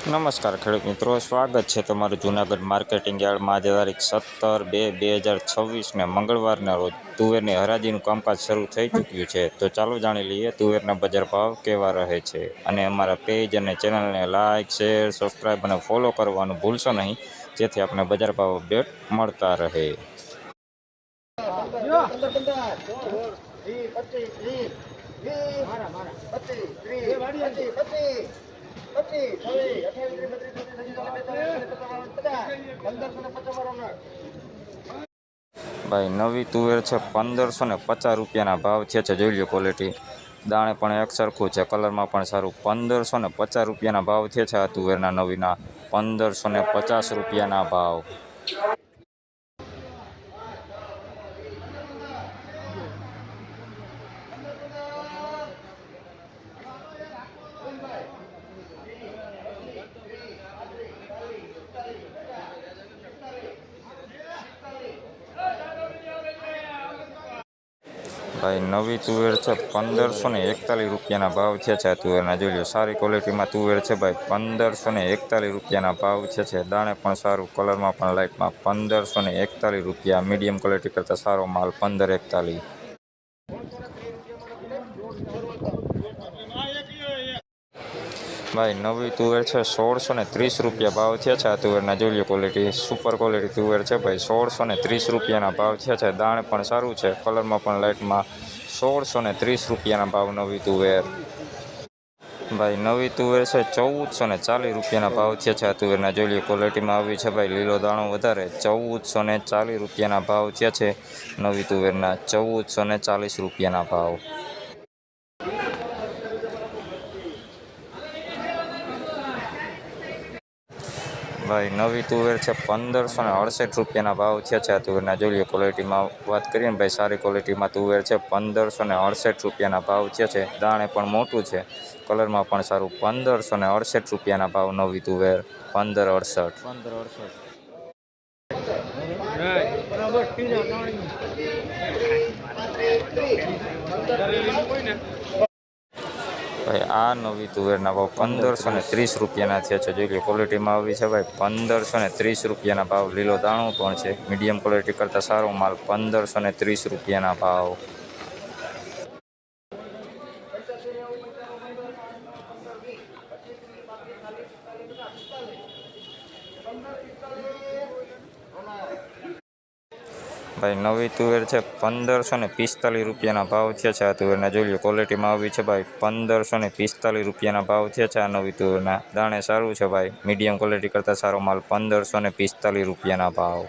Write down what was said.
નમસ્કાર ખેડૂત મિત્રો, સ્વાગત છે તમારું જૂનાગઢ માર્કેટિંગ યાર્ડમાં આજે તારીખ સત્તર બે બે હજાર છવ્વીસને મંગળવારના રોજ તુવેરની હરાજીનું કામકાજ શરૂ થઈ ચૂક્યું છે. તો ચાલો જાણી લઈએ તુવેરના બજાર ભાવ કેવા રહે છે. અને અમારા પેજ અને ચેનલને લાઇક શેર સબસ્ક્રાઈબ અને ફોલો કરવાનું ભૂલશો નહીં, જેથી આપણે બજાર ભાવ અપડેટ મળતા રહે. ભાઈ, નવી તુવેર છે પંદરસો ને પચાસ રૂપિયાના ભાવ છે છે, જોઈ લો ક્વોલિટી દાણે પણ એક સરખું છે, કલરમાં પણ સારું. પંદરસો ને પચાસ રૂપિયાના ભાવ છે છે આ તુવેરના નવીના. પંદરસો ને પચાસ રૂપિયાના ભાવ. ભાઈ, નવી તુવેર છે પંદરસો ને એકતાલીસ રૂપિયાના ભાવ છે છે તુવેરના. જોઈ લો સારી ક્વોલિટીમાં તુવેર છે ભાઈ, પંદરસો ને એકતાલીસ રૂપિયાના ભાવ છે છે. દાણે પણ સારું, કલરમાં પણ લાઇટમાં પંદરસો ને એકતાલીસ રૂપિયા. મીડિયમ ક્વોલિટી કરતાં સારો માલ પંદર એકતાલીસ. ભાઈ, નવી તુવેર છે, સોળસો ને ત્રીસ રૂપિયા ભાવ થયા છે આ તુવેરના. જોઈ લો ક્વોલિટી સુપર ક્વોલિટી તુવેર છે ભાઈ, સોળસો ને ત્રીસ રૂપિયાના ભાવ થયા છે. દાણ પણ સારું છે, કલરમાં પણ લાઇટમાં સોળસો ને ત્રીસ રૂપિયાના ભાવ નવી તુવેર. ભાઈ, નવી તુવેર છે, ચૌદસો ને ચાલીસ રૂપિયાના ભાવ થયા છે આ તુવેરના. જોઈ લો ક્વોલિટીમાં આવી છે ભાઈ, લીલો દાણો વધારે, ચૌદસો ને ચાલીસ રૂપિયાના ભાવ થયા છે નવી તુવેરના. ચૌદસો ને ચાલીસ રૂપિયાના ભાવ. ભાઈ નવી તુવેર છે પંદરસો ને અડસઠ રૂપિયાના ભાવ છે આ તુવેરના. જોઈ લઈએ ક્વોલિટીમાં વાત કરીએ ને ભાઈ સારી ક્વોલિટીમાં તુવેર છે પંદરસો ને અડસઠ રૂપિયાના ભાવ છે. દાણે પણ મોટું છે કલરમાં પણ સારું. પંદરસો ને અડસઠ રૂપિયાના ભાવ નવી તુવેર પંદર અડસઠ. પંદર અડસઠ. ભાઈ, આ નવી તુવેરના ભાવ પંદરસો ને ત્રીસ રૂપિયાના થયા છે. જોઈ લો ક્વોલિટીમાં આવી છે ભાઈ, પંદરસો ને ત્રીસ રૂપિયાના ભાવ. લીલો દાણો પણ છે. મીડિયમ ક્વોલિટી કરતાં સારો માલ, પંદરસો ને ત્રીસ રૂપિયાના ભાવ. ભાઈ, નવી તુવેર છે પંદરસો ને પિસ્તાલીસ રૂપિયાના ભાવ થયા છે આ તુવેરના. જોઈ લો ક્વોલિટીમાં આવી છે ભાઈ, પંદરસો ને પિસ્તાલીસ રૂપિયાના ભાવ થયા છે આ નવી તુવેરના. દાણે સારું છે ભાઈ મીડિયમ ક્વોલિટી કરતાં સારો માલ પંદરસો ને પિસ્તાલીસ રૂપિયાના ભાવ.